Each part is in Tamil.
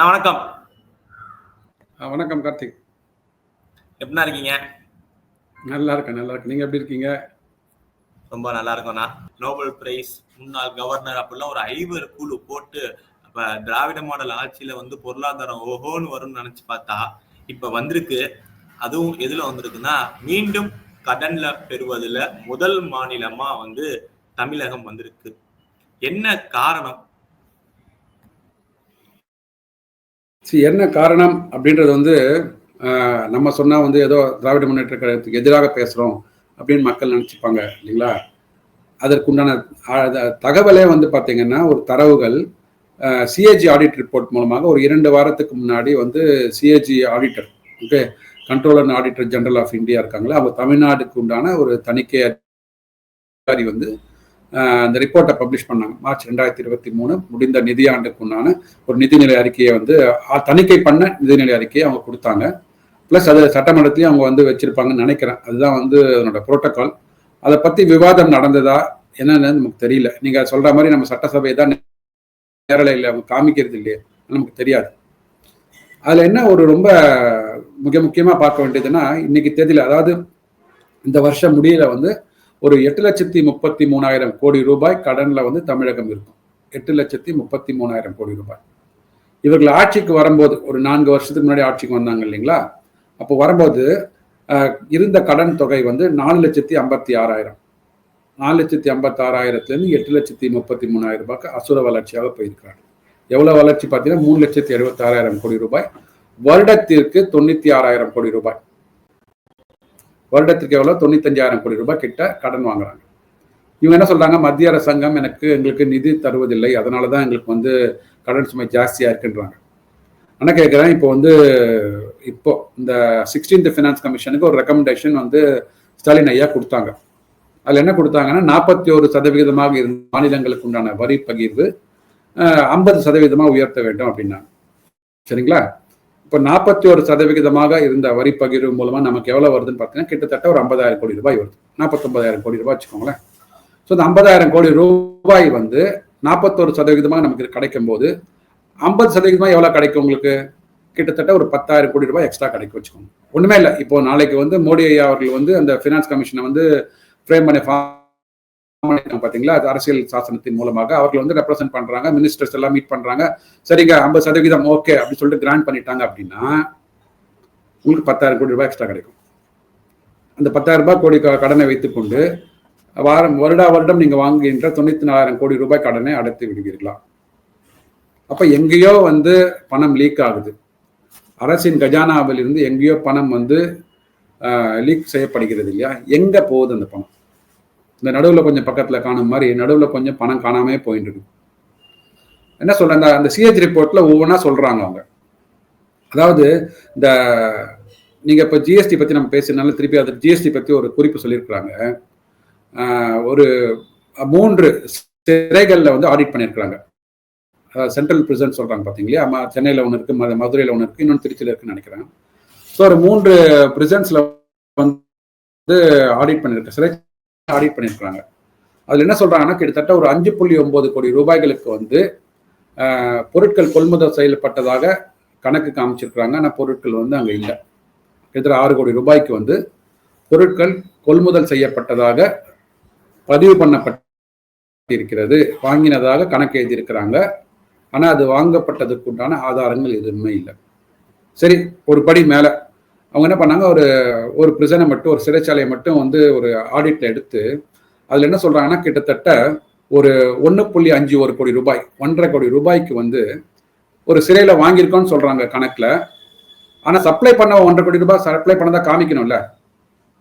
நான் வணக்கம். வணக்கம் கார்த்திக். எப்படிண்ணா இருக்கீங்க? நல்லா இருக்கேன் நல்லா இருக்கேன். நீங்க எப்படி இருக்கீங்க? ரொம்ப நல்லா இருக்கோண்ணா நோபல் பிரைஸ் முன்னாள் கவர்னர் அப்படிலாம் ஒரு ஐவர் குழு போட்டு அப்ப திராவிட மாடல் ஆட்சியில வந்து பொருளாதாரம் ஓஹோன்னு வரும்னு நினைச்சு பார்த்தா இப்ப வந்திருக்கு. அதுவும் எதுல வந்திருக்குன்னா மீண்டும் கடன்ல பெறுவதுல முதல் மாநிலமா வந்து தமிழகம் வந்திருக்கு. என்ன காரணம்? சரி என்ன காரணம் அப்படின்றது வந்து நம்ம சொன்னால் வந்து ஏதோ திராவிட முன்னேற்ற கழகத்துக்கு எதிராக பேசுகிறோம் அப்படின்னு மக்கள் நினச்சிப்பாங்க இல்லைங்களா? அதற்குண்டான தகவலே வந்து பார்த்தீங்கன்னா ஒரு தரவுகள் சிஏஜி ஆடிட் ரிப்போர்ட் மூலமாக ஒரு இரண்டு வாரத்துக்கு முன்னாடி வந்து CAG auditor okay controller and auditor general of India இருக்காங்களா அவங்க தமிழ்நாடுக்கு உண்டான ஒரு தணிக்கை அதிகாரி வந்து அந்த ரிப்போர்ட்டை பப்ளிஷ் பண்ணாங்க. மார்ச் ரெண்டாயிரத்தி இருபத்தி மூணு முடிந்த நிதியாண்டுக்கு உண்டான ஒரு நிதிநிலை அறிக்கையை வந்து தணிக்கை பண்ண நிதிநிலை அறிக்கையை அவங்க கொடுத்தாங்க. ப்ளஸ் அது சட்டமன்றத்திலையும் அவங்க வந்து வச்சிருப்பாங்கன்னு நினைக்கிறேன். அதுதான் வந்து அதனோட புரோட்டோக்கால் அதை பற்றி விவாதம் நடந்ததா என்னன்னு நமக்கு தெரியல. நீங்கள் சொல்கிற மாதிரி நம்ம சட்டசபை தான் நேரலையில் அவங்க காமிக்கிறது இல்லையே? நமக்கு தெரியாது. அதில் என்ன ஒரு ரொம்ப மிக முக்கியமாக பார்க்க வேண்டியதுன்னா இன்னைக்கு தேதியில் அதாவது இந்த வருஷம் முடியல வந்து ஒரு எட்டு லட்சத்தி முப்பத்தி மூணாயிரம் கோடி ரூபாய் கடனில் வந்து தமிழகம் இருக்கும். எட்டு லட்சத்தி முப்பத்தி மூணாயிரம் கோடி ரூபாய். இவர்கள் ஆட்சிக்கு வரும்போது ஒரு நான்கு வருஷத்துக்கு முன்னாடி ஆட்சிக்கு வந்தாங்க இல்லைங்களா? அப்போ வரும்போது இருந்த கடன் தொகை வந்து நாலு லட்சத்தி ஐம்பத்தி ஆறாயிரம். நாலு லட்சத்தி ஐம்பத்தாறாயிரத்துலேருந்து எட்டு லட்சத்தி முப்பத்தி மூணாயிரம் ரூபாய்க்கு அசுர வளர்ச்சியாக போயிருக்கிறாங்க எவ்வளோ வளர்ச்சி பார்த்தீங்கன்னா மூணு லட்சத்தி எழுபத்தாறாயிரம் கோடி ரூபாய். வருடத்திற்கு தொண்ணூற்றி ஆறாயிரம் கோடி ரூபாய். வருடத்திற்கு எவ்வளோ? தொண்ணூத்தஞ்சாயிரம் கோடி ரூபாய் கிட்ட கடன் வாங்குறாங்க. இவங்க என்ன சொல்றாங்க? மத்திய அரசாங்கம் எனக்கு எங்களுக்கு நிதி தருவதில்லை. அதனால தான் எங்களுக்கு வந்து கடன் சுமை ஜாஸ்தியாக இருக்குன்றாங்க. ஆனால் கேட்குறேன் இப்போ வந்து இப்போ இந்த சிக்ஸ்டீன்த் ஃபினான்ஸ் கமிஷனுக்கு ஒரு ரெக்கமெண்டேஷன் வந்து ஸ்டாலின் ஐயா கொடுத்தாங்க. அதில் என்ன கொடுத்தாங்கன்னா நாற்பத்தி ஒரு சதவிகிதமாக இருந்த மாநிலங்களுக்கு உண்டான வரி பகிர்வு ஐம்பது சதவீதமாக உயர்த்த வேண்டும் அப்படின்னாங்க. சரிங்களா? இப்போ நாற்பத்தி ஒரு சதவிகிதமாக இருந்த வரி பகிர்வு மூலமா நமக்கு எவ்வளவு வருதுன்னு பார்த்தீங்கன்னா கிட்டத்தட்ட ஒரு ஐம்பதாயிரம் கோடி ரூபாய் வருது. நாற்பத்தொன்பதாயிரம் கோடி ரூபாய் வச்சுக்கோங்களேன். ஸோ இந்த ஐம்பதாயிரம் கோடி ரூபாய் வந்து நாற்பத்தோரு சதவிகிதமாக நமக்கு கிடைக்கும் போது ஐம்பது சதவீதமாக எவ்வளோ கிடைக்கும் உங்களுக்கு? கிட்டத்தட்ட ஒரு பத்தாயிரம் கோடி ரூபாய் எக்ஸ்ட்ரா கிடைக்கும் வச்சுக்கோங்க. ஒன்றுமே இல்லை. இப்போ நாளைக்கு வந்து மோடி ஐயா அவர்கள் வந்து அந்த ஃபினான்ஸ் கமிஷனை வந்து ஃப்ரேம் பண்ணி பார்த்தீங்களா அது அரசியல் சாசனத்தின் மூலமாக அவர்கள் வந்து ரெப்ரசென்ட் பண்றாங்க மினிஸ்டர்ஸ் எல்லாம் மீட் பண்றாங்க. சரிங்க ஐம்பது சதவீதம் ஓகே அப்படின்னு சொல்லிட்டு கிராண்ட் பண்ணிட்டாங்க அப்படின்னா உங்களுக்கு பத்தாயிரம் கோடி ரூபாய் எக்ஸ்ட்ரா கிடைக்கும். அந்த பத்தாயிரம் ரூபாய் கோடி க- கடனை வைத்துக்கொண்டு வாரம் வருடா வருடம் நீங்க வாங்குகின்ற தொண்ணூத்தி நாலாயிரம் கோடி ரூபாய் கடனை அடைத்து விடுவீர்களா? அப்ப எங்கேயோ வந்து பணம் லீக் ஆகுது. அரசின் கஜானாவில் இருந்து எங்கேயோ பணம் வந்து லீக் செய்யப்படுகிறது இல்லையா? எங்க போகுது அந்த பணம்? இந்த நடுவில் கொஞ்சம் பக்கத்தில் காணும் மாதிரி நடுவில் கொஞ்சம் பணம் காணாமே போயிட்டு என்ன சொல்றாங்க அந்த சிஹெச் ரிப்போர்ட்டில் ஒவ்வொன்றா சொல்கிறாங்க அவங்க. அதாவது இந்த நீங்கள் இப்போ ஜிஎஸ்டி பற்றி நம்ம பேசினாலும் திருப்பி அது ஜிஎஸ்டி பற்றி ஒரு குறிப்பு சொல்லியிருக்கிறாங்க. ஒரு மூன்று சிறைகளில் வந்து ஆடிட் பண்ணியிருக்கிறாங்க. சென்ட்ரல் பிரிசன் சொல்கிறாங்க பார்த்தீங்களா ஆமா சென்னையில் ஒன்று இருக்குது மதுரையில் ஒன்று இருக்குது இன்னொன்று திருச்சியில் இருக்குன்னு நினைக்கிறேன். ஸோ ஒரு மூன்று பிரிசன்ஸில் வந்து ஆடிட் பண்ணியிருக்க சிறை ஆடிட் பண்ணியிருக்கிறாங்க. அதுல என்ன சொல்றாங்கன்னா கிட்டத்தட்ட ஒரு அஞ்சு புள்ளி ஒன்பது கோடி ரூபாய்களுக்கு வந்து ஆஹ், பொருட்கள் கொள்முதல் செய்யப்பட்டதாக கணக்கு காமிச்சிருக்கிறாங்க. ஆனால் பொருட்கள் வந்து அங்க இல்லை. கிட்டத்தட்ட ஆறு கோடி ரூபாய்க்கு வந்து பொருட்கள் கொள்முதல் செய்யப்பட்டதாக பதிவு பண்ணப்பட்டிருக்கிறது. வாங்கினதாக கணக்கு எழுதியிருக்கிறாங்க. ஆனா அது வாங்கப்பட்டதற்கு உண்டான ஆதாரங்கள் எதுவுமே இல்லை. சரி ஒரு படி மேல. அவங்க என்ன பண்ணாங்க ஒரு ஒரு பிரிசனை மட்டும் ஒரு சிறைச்சாலையை மட்டும் வந்து ஒரு ஆடிட்ல எடுத்து அதில் என்ன சொல்கிறாங்கன்னா கிட்டத்தட்ட ஒரு ஒன்று புள்ளி அஞ்சு ஒரு கோடி ரூபாய் ஒன்றரை கோடி ரூபாய்க்கு வந்து ஒரு சிறையில் வாங்கியிருக்கோன்னு சொல்கிறாங்க கணக்கில். ஆனால் சப்ளை பண்ண ஒன்றரை கோடி ரூபாய் சப்ளை பண்ணதாக காமிக்கணும்ல.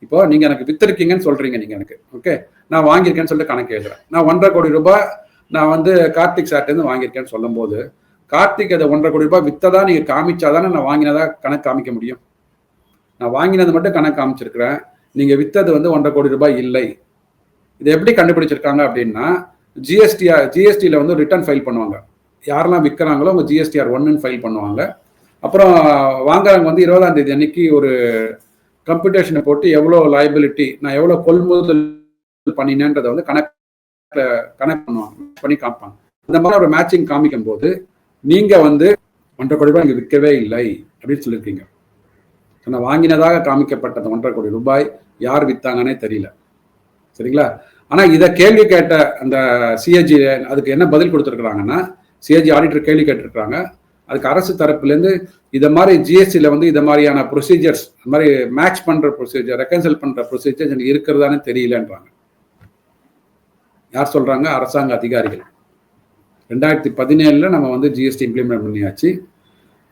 இப்போ நீங்கள் எனக்கு வித்திருக்கீங்கன்னு சொல்கிறீங்க நீங்கள் எனக்கு ஓகே நான் வாங்கியிருக்கேன்னு சொல்லிட்டு கணக்கு எழுதுறேன். நான் ஒன்றரை கோடி ரூபாய் நான் வந்து கார்த்திக் சார்ட்டேருந்து வாங்கியிருக்கேன்னு சொல்லும்போது கார்த்திக் அதை ஒன்றரை கோடி ரூபாய் வித்ததா நீங்கள் காமிச்சாதானே நான் வாங்கினதா கணக்கு காமிக்க முடியும்? நான் வாங்கினது மட்டும் கணக்கு காமிச்சிருக்கிறேன். நீங்க வித்தது வந்து ஒன்றரை கோடி ரூபாய் இல்லை. இதை எப்படி கண்டுபிடிச்சிருக்காங்க அப்படின்னா ஜிஎஸ்டிஆர் ஜிஎஸ்டியில் வந்து ரிட்டர்ன் ஃபைல் பண்ணுவாங்க. யாரெல்லாம் விற்கிறாங்களோ அவங்க ஜிஎஸ்டிஆர் ஒன்றுன்னு ஃபைல் பண்ணுவாங்க. அப்புறம் வாங்குறவங்க வந்து இருபதாம் தேதி அன்னைக்கு ஒரு கம்ப்யூட்டேஷனை போட்டு எவ்வளோ லைபிலிட்டி நான் எவ்வளோ கொள்முதல் பண்ணினேன்றதை வந்து கணக்கில் கனெக்ட் பண்ணுவாங்க. பண்ணி காமிப்பாங்க. அந்த மாதிரி ஒரு மேட்சிங் காமிக்கும் போது நீங்கள் வந்து ஒன்றரை கோடி ரூபாய் இங்கே விற்கவே இல்லை அப்படின்னு சொல்லியிருக்கீங்க. ஆனால் வாங்கினதாக காமிக்கப்பட்ட அந்த ஒன்றரை கோடி ரூபாய். யார் வித்தாங்கன்னே தெரியல. சரிங்களா? ஆனால் இதை கேள்வி கேட்ட அந்த சிஏஜி அதுக்கு என்ன பதில் கொடுத்துருக்குறாங்கன்னா சிஏஜி ஆடிட்டர் கேள்வி கேட்டிருக்கிறாங்க. அதுக்கு அரசு தரப்புலேருந்து இதை மாதிரி ஜிஎஸ்டியில் வந்து இதை மாதிரியான ப்ரொசீஜர்ஸ் இந்த மாதிரி மேட்ச் பண்ணுற ப்ரொசீஜர் ரெக்கன்சல் பண்ணுற ப்ரொசீஜர் எனக்கு இருக்கிறதானே தெரியலன்றாங்க. யார் சொல்கிறாங்க அரசாங்க அதிகாரிகள். ரெண்டாயிரத்தி பதினேழில் நம்ம வந்து ஜிஎஸ்டி இம்ப்ளிமெண்ட் பண்ணியாச்சு.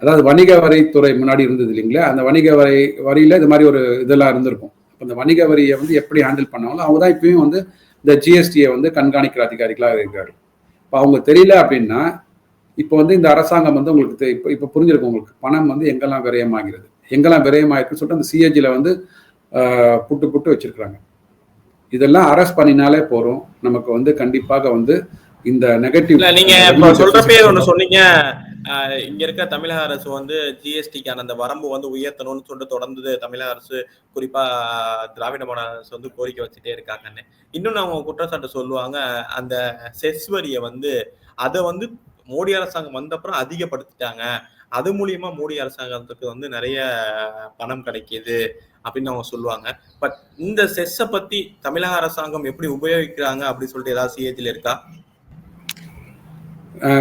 அதாவது வணிக வரித்துறை முன்னாடி இருந்தது இல்லைங்களா? அந்த வணிக வரி வரியில் இது மாதிரி ஒரு இதெல்லாம் இருந்திருக்கும். அப்ப இந்த வணிக வரியை வந்து எப்படி ஹேண்டில் பண்ணாங்களோ அவங்க தான் இப்பயும் வந்து இந்த ஜிஎஸ்டியை வந்து கண்காணிக்கிற அதிகாரிகளாக இருக்காரு இப்போ அவங்க தெரியல அப்படின்னா இப்போ வந்து இந்த அரசாங்கம் வந்து உங்களுக்கு இப்போ இப்போ புரிஞ்சிருக்கும் உங்களுக்கு. பணம் வந்து எங்கெல்லாம் விரயமாகிறது? எங்கெல்லாம் விரயமாயிருக்குன்னு சொல்லிட்டு அந்த சிஏஜியில் வந்து புட்டு புட்டு வச்சிருக்கிறாங்க. இதெல்லாம் அரெஸ்ட் பண்ணினாலே போறோம் நமக்கு வந்து கண்டிப்பாக வந்து இந்த நெகட்டிவ் நீங்க இப்ப சொல்றப்பே ஒண்ணு சொன்னீங்க. இங்க இருக்க தமிழக அரசு வந்து ஜிஎஸ்டிக்கான அந்த வரம்பு வந்து உயர்த்தணும்னு சொல்லிட்டு தொடர்ந்து தமிழக அரசு குறிப்பா திராவிட மாநில அரசு வந்து கோரிக்கை வச்சுட்டே இருக்காங்கன்னு. இன்னொன்னு அவங்க குற்றச்சாட்டு சொல்லுவாங்க அந்த செஸ் வரியை வந்து அதை வந்து மோடி அரசாங்கம் வந்த அப்புறம் அதிகப்படுத்திட்டாங்க. அது மூலியமா மோடி அரசாங்கத்துக்கு வந்து நிறைய பணம் கிடைக்குது அப்படின்னு அவங்க சொல்லுவாங்க. பட் இந்த செஸ்ஸை பத்தி தமிழக அரசாங்கம் எப்படி உபயோகிக்கிறாங்க அப்படின்னு சொல்லிட்டு ஏதாவது சிஏஜில இருக்கா?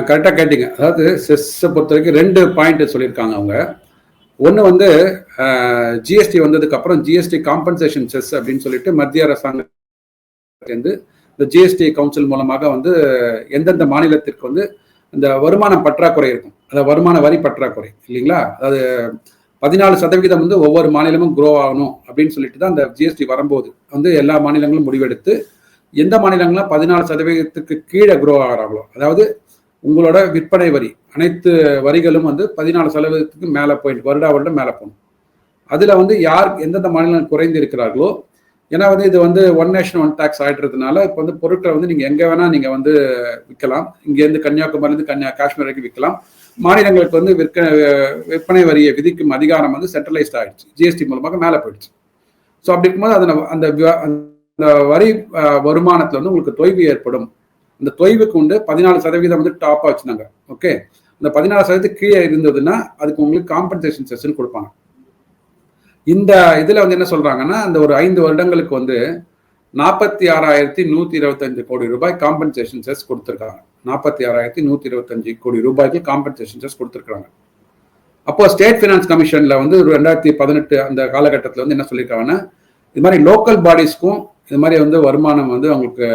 கரெக்டாக கேட்டீங்க. அதாவது செஸ்ஸை பொறுத்த வரைக்கும் ரெண்டு பாயிண்ட் சொல்லியிருக்காங்க அவங்க. ஒன்று வந்து ஜிஎஸ்டி வந்ததுக்கு அப்புறம் ஜிஎஸ்டி காம்பன்சேஷன் செஸ் அப்படின்னு சொல்லிட்டு மத்திய அரசாங்கத்திலேருந்து இந்த ஜிஎஸ்டி கவுன்சில் மூலமாக வந்து எந்தெந்த மாநிலத்திற்கு வந்து இந்த வருமான பற்றாக்குறை இருக்கும். அதாவது வருமான வரி பற்றாக்குறை இல்லைங்களா? அதாவது பதினாலு சதவிகிதம் வந்து ஒவ்வொரு மாநிலமும் குரோ ஆகணும் அப்படின்னு சொல்லிட்டு தான் அந்த ஜிஎஸ்டி வரும்போது வந்து எல்லா மாநிலங்களும் முடிவெடுத்து எந்த மாநிலங்கள்லாம் பதினாலு சதவீதத்துக்கு கீழே குரோ ஆகிறாங்களோ அதாவது உங்களோட விற்பனை வரி அனைத்து வரிகளும் வந்து பதினாலு சதவீதத்துக்கு மேலே போயிட்டு வருடா வருடம் மேலே போகணும். அதில் வந்து யார் எந்தெந்த மாநிலம் குறைந்து இருக்கிறார்களோ ஏன்னா வந்து இது வந்து ஒன் நேஷன் ஒன் டேக்ஸ் ஆகிடுறதுனால இப்போ வந்து பொருட்களை வந்து நீங்கள் எங்கே வேணால் நீங்கள் வந்து விற்கலாம். இங்கேருந்து கன்னியாகுமரிலேருந்து கன்னியா காஷ்மீர் வரைக்கும் விற்கலாம். மாநிலங்களுக்கு வந்து விற்க விற்பனை வரியை விதிக்கும் அதிகாரம் வந்து சென்ட்ரலைஸ்ட் ஆகிடுச்சு ஜிஎஸ்டி மூலமாக மேலே போயிடுச்சு. ஸோ அப்படி இருக்கும்போது அதனை அந்த அந்த வரி வருமானத்தில் வந்து உங்களுக்கு தொய்வு ஏற்படும். அந்த தொய்வுக்கு உண்டு பதினாலு சதவீதம் வந்து டாப்பாக வச்சுருந்தாங்க. ஓகே அந்த பதினாலு சதவீதம் கீழே இருந்ததுன்னா அதுக்கு உங்களுக்கு காம்பன்சேஷன் செஷன் கொடுப்பாங்க. இந்த இதில் வந்து என்ன சொல்றாங்கன்னா அந்த ஒரு ஐந்து வருடங்களுக்கு வந்து நாற்பத்தி ஆறாயிரத்தி நூற்றி இருபத்தஞ்சு கோடி ரூபாய் காம்பன்சேஷன் செஸ் கொடுத்துருக்காங்க. நாற்பத்தி ஆறாயிரத்தி நூற்றி இருபத்தஞ்சு கோடி ரூபாய்க்கு காம்பன்சேஷன் செஸ் கொடுத்துருக்காங்க அப்போ ஸ்டேட் ஃபினான்ஸ் கமிஷனில் வந்து ரெண்டாயிரத்தி பதினெட்டு அந்த காலகட்டத்தில் வந்து என்ன சொல்லியிருக்காங்கன்னா இது மாதிரி லோக்கல் பாடிஸ்க்கும் இது மாதிரி வந்து வருமானம் வந்து அவங்களுக்கு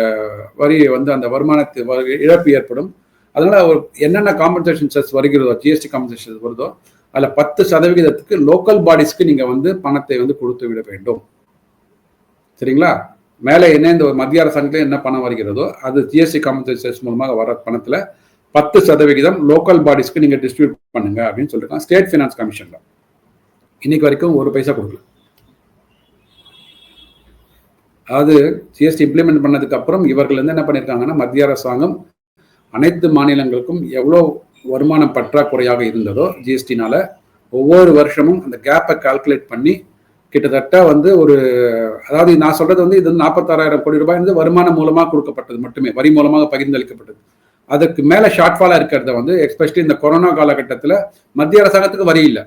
வரி வந்து அந்த வருமானத்து வரி இழப்பு ஏற்படும். அதனால ஒரு என்னென்ன காம்பன்சேஷன் செஸ் வருகிறதோ ஜிஎஸ்டி காம்பன்சேஷன் வருதோ அதில் பத்து சதவிகிதத்துக்கு லோக்கல் பாடிஸ்க்கு நீங்கள் வந்து பணத்தை வந்து கொடுத்து விட வேண்டும். சரிங்களா? மேலே என்ன இந்த மத்திய அரசாங்கத்தில் என்ன பணம் வருகிறதோ அது ஜிஎஸ்டி காம்பன்சேஷன் மூலமாக வர பணத்தில் பத்து சதவிகிதம் லோக்கல் பாடிஸ்க்கு நீங்கள் டிஸ்ட்ரிபியூட் பண்ணுங்க அப்படின்னு சொல்லியிருக்காங்க ஸ்டேட் ஃபினான்ஸ் கமிஷனில் இன்னைக்கு வரைக்கும் ஒரு பைசா கொடுக்கல. அதாவது ஜிஎஸ்டி இம்ப்ளிமெண்ட் பண்ணதுக்கு அப்புறம் இவர்கள் வந்து என்ன பண்ணியிருக்காங்கன்னா மத்திய அரசாங்கம் அனைத்து மாநிலங்களுக்கும் எவ்வளோ வருமானம் பற்றாக்குறையாக இருந்ததோ ஜிஎஸ்டினால ஒவ்வொரு வருஷமும் அந்த கேப்பை கால்குலேட் பண்ணி கிட்டத்தட்ட வந்து ஒரு அதாவது நான் சொல்றது வந்து இது நாற்பத்தாறாயிரம் கோடி ரூபாய் வந்து வருமானம் மூலமாக கொடுக்கப்பட்டது மட்டுமே வரி மூலமாக பகிர்ந்தளிக்கப்பட்டது. அதுக்கு மேலே ஷார்ட்ஃபாலாக இருக்கிறத வந்து எஸ்பெஷலி இந்த கொரோனா காலகட்டத்தில் மத்திய அரசாங்கத்துக்கு வரி இல்லை.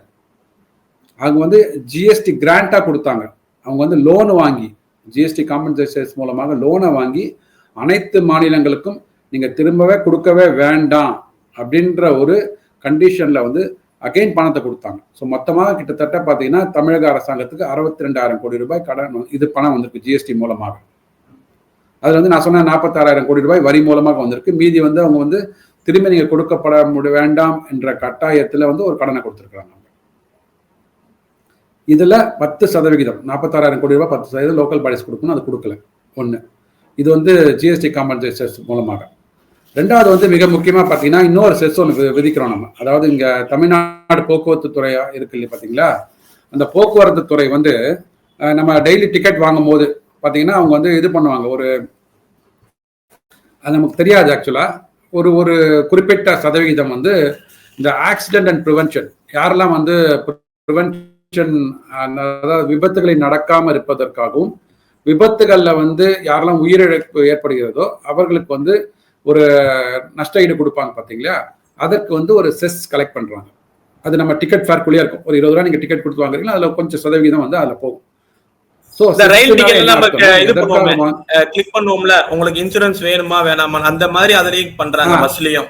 அவங்க வந்து ஜிஎஸ்டி கிராண்டாக கொடுத்தாங்க. அவங்க வந்து லோன் வாங்கி ஜிஎஸ்டி காம்பன்சேஷன்ஸ் மூலமாக லோனை வாங்கி அனைத்து மாநிலங்களுக்கும் நீங்கள் திரும்பவே கொடுக்கவே வேண்டாம் அப்படின்ற ஒரு கண்டிஷனில் வந்து அகைன் பணத்தை கொடுத்தாங்க. ஸோ மொத்தமாக கிட்டத்தட்ட பார்த்தீங்கன்னா தமிழக அரசாங்கத்துக்கு அறுபத்தி ரெண்டாயிரம் கோடி ரூபாய் கடன் இது பணம் வந்திருக்கு ஜிஎஸ்டி மூலமாக. அதில் வந்து நான் சொன்ன நாற்பத்தாறாயிரம் கோடி ரூபாய் வரி மூலமாக வந்திருக்கு. மீதி வந்து அவங்க வந்து திரும்பி நீங்கள் கொடுக்கப்பட முடிய வேண்டாம் என்ற கட்டாயத்தில் வந்து ஒரு கடனை கொடுத்துருக்குறாங்க. இதில் பத்து சதவிகிதம் நாற்பத்தாறாயிரம் கோடி ரூபாய் பத்து சதவீதம் லோக்கல் பாடிஸ் கொடுக்கணும் அது கொடுக்கல. ஒன்று இது வந்து ஜிஎஸ்டி காம்பன்சேஷன் மூலமாக. ரெண்டாவது வந்து மிக முக்கியமாக பார்த்தீங்கன்னா இன்னொரு செஸ் ஒன்று விதிக்கிறோம் நம்ம. அதாவது இங்கே தமிழ்நாடு போக்குவரத்து துறையாக இருக்கு இல்லையா பார்த்தீங்களா? அந்த போக்குவரத்து துறை வந்து நம்ம டெய்லி டிக்கெட் வாங்கும் போது பார்த்தீங்கன்னா அவங்க வந்து இது பண்ணுவாங்க. ஒரு அது நமக்கு தெரியாது ஆக்சுவலாக ஒரு ஒரு குறிப்பிட்ட சதவிகிதம் வந்து இந்த ஆக்சிடென்ட் அண்ட் ப்ரிவென்ஷன் யாரெல்லாம் வந்து ப்ரிவென்ஷன் அதாவது விபத்துகளை நடக்காம இருப்பதற்காகவும் விபத்துகள்ல வந்து யாரெல்லாம் உயிரிழப்பு ஏற்படுகிறதோ அவர்களுக்கு வந்து ஒரு நஷ்ட ஈடு கொடுப்பாங்க பாத்தீங்களா? அதற்கு வந்து ஒரு செஸ் கலெக்ட் பண்றாங்க. அது நம்ம டிக்கெட் ஃபேர்க்குள்ளேயே இருக்கும். ஒரு இருபது ரூபா நீங்க டிக்கெட் கொடுத்து வாங்குறீங்களா? அதுல கொஞ்சம் சதவிகிதம் வந்து அதுல போகும். இந்த ரயில் டிக்கெட் நம்ம இது பண்ணுவோமே. கிளிக் பண்ணுவோம்ல. உங்களுக்கு இன்சூரன்ஸ் வேணுமா வேணாமா? அந்த மாதிரி அதுலயும் பண்றாங்க. பஸ்லயும்.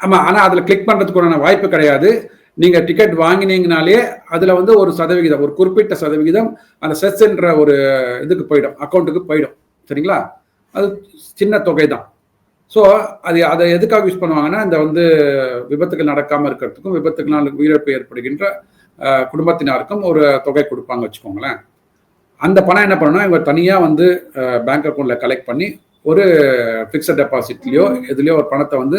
ஆமா ஆனா அதுல கிளிக் பண்றதுக்குண்டான வாய்ப்பு கிடையாது. நீங்கள் டிக்கெட் வாங்கினீங்கனாலே அதில் வந்து ஒரு சதவிகிதம் ஒரு குறிப்பிட்ட சதவிகிதம் அந்த செஸ்ன்ற ஒரு இதுக்கு போயிடும் அக்கௌண்ட்டுக்கு போயிடும். சரிங்களா? அது சின்ன தொகை தான் ஸோ அது அதை எதுக்காக யூஸ் பண்ணுவாங்கன்னா இந்த வந்து விபத்துகள் நடக்காமல் இருக்கிறதுக்கும் விபத்துக்களால் உயிரிழப்பு ஏற்படுகின்ற குடும்பத்தினருக்கும் ஒரு தொகை கொடுப்பாங்க வச்சுக்கோங்களேன். அந்த பணம் என்ன பண்ணணும் இவங்க தனியாக வந்து பேங்க் அக்கௌண்ட்டில் கலெக்ட் பண்ணி ஒரு ஃபிக்ஸட் டெபாசிட்லேயோ எதுலேயோ ஒரு பணத்தை வந்து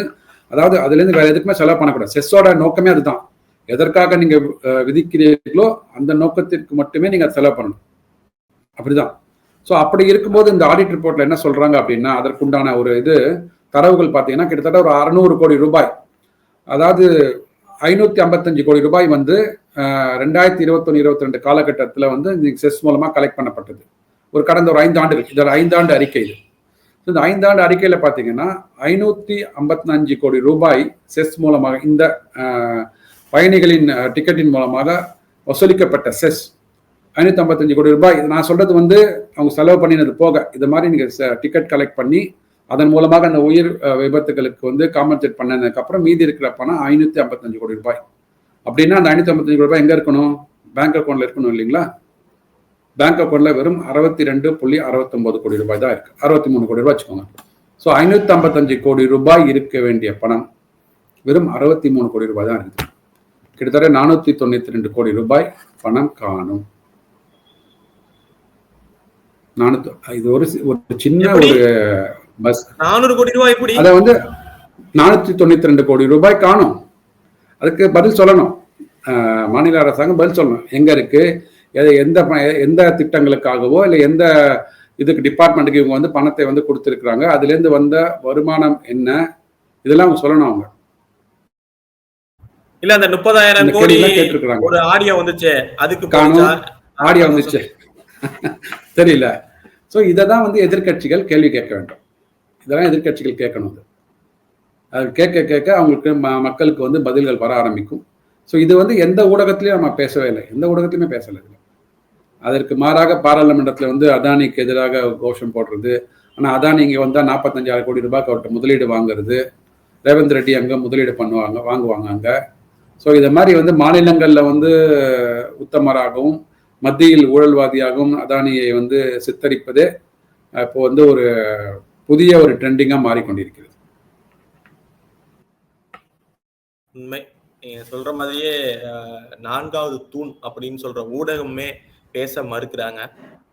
அதாவது அதுலேருந்து வேறு எதுக்குமே செலவு பண்ணக்கூடாது. செஸ்ஸோட நோக்கமே அதுதான். எதற்காக நீங்க விதிக்கிறீர்களோ அந்த நோக்கத்திற்கு மட்டுமே நீங்க செலவு பண்ணணும். அப்படிதான். ஸோ அப்படி இருக்கும்போது இந்த ஆடிட் ரிப்போர்ட்ல என்ன சொல்றாங்க அப்படின்னா அதற்குண்டான ஒரு இது தரவுகள் பார்த்தீங்கன்னா கிட்டத்தட்ட ஒரு அறுநூறு கோடி ரூபாய். அதாவது ஐநூத்தி ஐம்பத்தஞ்சு கோடி ரூபாய் வந்து ரெண்டாயிரத்தி இருபத்தொன்னு இருபத்தி ரெண்டு காலகட்டத்தில் வந்து செஸ் மூலமா கலெக்ட் பண்ணப்பட்டது. ஒரு கடந்த ஒரு ஐந்து ஆண்டுகள். இதோட ஐந்தாண்டு அறிக்கை இது. இந்த ஐந்தாண்டு அறிக்கையில் பார்த்தீங்கன்னா ஐநூத்தி ஐம்பத்தி அஞ்சு கோடி ரூபாய் செஸ் மூலமாக இந்த பயணிகளின் டிக்கெட்டின் மூலமாக வசூலிக்கப்பட்ட செஸ் ஐநூற்றி ஐம்பத்தஞ்சு கோடி ரூபாய். இது நான் சொல்றது வந்து அவங்க செலவு பண்ணினது போக இது மாதிரி நீங்கள் டிக்கெட் கலெக்ட் பண்ணி அதன் மூலமாக அந்த உயிர் விபத்துகளுக்கு வந்து காம்பன்சேட் பண்ணதுக்கு அப்புறம் மீதி இருக்கிற பணம் ஐநூற்றி ஐம்பத்தஞ்சு கோடி ரூபாய். அப்படின்னா அந்த ஐநூற்றி ஐம்பத்தஞ்சு கோடி ரூபாய் எங்கே இருக்கணும்? பேங்க் அக்கௌண்ட்ல இருக்கணும் இல்லைங்களா? பேங்க் அக்கௌண்ட்ல வெறும் அறுபத்தி ரெண்டு புள்ளி அறுபத்தொன்பது கோடி ரூபாய் தான் இருக்கு. அறுபத்தி மூணு கோடி ரூபாய் வச்சுக்கோங்க. ஸோ ஐநூத்தி ஐம்பத்தஞ்சு கோடி ரூபாய் இருக்க வேண்டிய பணம் வெறும் அறுபத்தி மூணு கோடி ரூபாய் தான் இருக்குது. கிட்டத்தட்ட நானூத்தி தொண்ணூத்தி ரெண்டு கோடி ரூபாய் பணம் காணும். நானூத்தி இது ஒரு ஒரு சின்ன? ஒரு பஸ். நானூறு கோடி ரூபாய் அதை வந்து நானூத்தி தொண்ணூத்தி ரெண்டு கோடி ரூபாய் காணும். அதுக்கு பதில் சொல்லணும். மாநில அரசாங்கம் பதில் சொல்லணும். எங்க இருக்கு? எது- எந்த எந்த திட்டங்களுக்காகவோ இல்லை எந்த இதுக்கு டிபார்ட்மெண்ட்டுக்கு இவங்க வந்து பணத்தை வந்து கொடுத்துருக்குறாங்க. அதுல இருந்து வந்த வருமானம் என்ன? இதெல்லாம் அவங்க சொல்லணும் அவங்க. இல்ல அந்த முப்பதாயிரம் கோடி ஒரு ஆடியோ வந்துச்சு அதுக்கு? ஆடியோ வந்துச்சு. தெரியல. ஸோ இதை தான் வந்து எதிர்க்கட்சிகள் கேள்வி கேட்க வேண்டும். இதெல்லாம் எதிர்க்கட்சிகள் கேட்கணும். அது. அது கேட்க கேட்க அவங்களுக்கு ம- மக்களுக்கு வந்து பதில்கள் வர ஆரம்பிக்கும். ஸோ இது வந்து எந்த ஊடகத்திலையும் நம்ம பேசவே இல்லை. எந்த ஊடகத்திலுமே பேசலை இதுல அதற்கு மாறாக பாராளுமன்றத்தில் வந்து அதானிக்கு எதிராக கோஷம் போடுறது. ஆனால் அதானி இங்கே வந்தால் நாற்பத்தஞ்சாயிரம் கோடி ரூபாய்க்கு அவர்கிட்ட முதலீடு வாங்குறது. ரேவந்த் ரெட்டி அங்கே முதலீடு பண்ணுவாங்க வாங்குவாங்க அங்கே. ஸோ இதை மாதிரி வந்து மாநிலங்களில் வந்து உத்தமராகவும் மத்தியில் ஊழல்வாதியாகவும் அதானியை வந்து சித்தரிப்பதே இப்போ வந்து ஒரு புதிய ஒரு ட்ரெண்டிங்காக மாறிக்கொண்டிருக்கிறது. உண்மை. நீங்க சொல்ற மாதிரியே நான்காவது தூண் அப்படின்னு சொல்ற ஊடகமே பேச மறுக்கிறாங்க.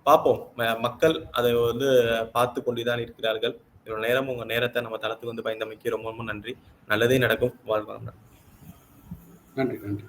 பார்ப்போம். மக்கள் அதை வந்து பார்த்து கொண்டுதான் இருக்கிறார்கள். இவ்வளவு நேரம் உங்க நேரத்தை நம்ம தளத்துக்கு வந்து பயந்தமைக்கு ரொம்ப ரொம்ப நன்றி. நல்லதே நடக்கும். வாழ்வாங்க நன்றி நன்றி.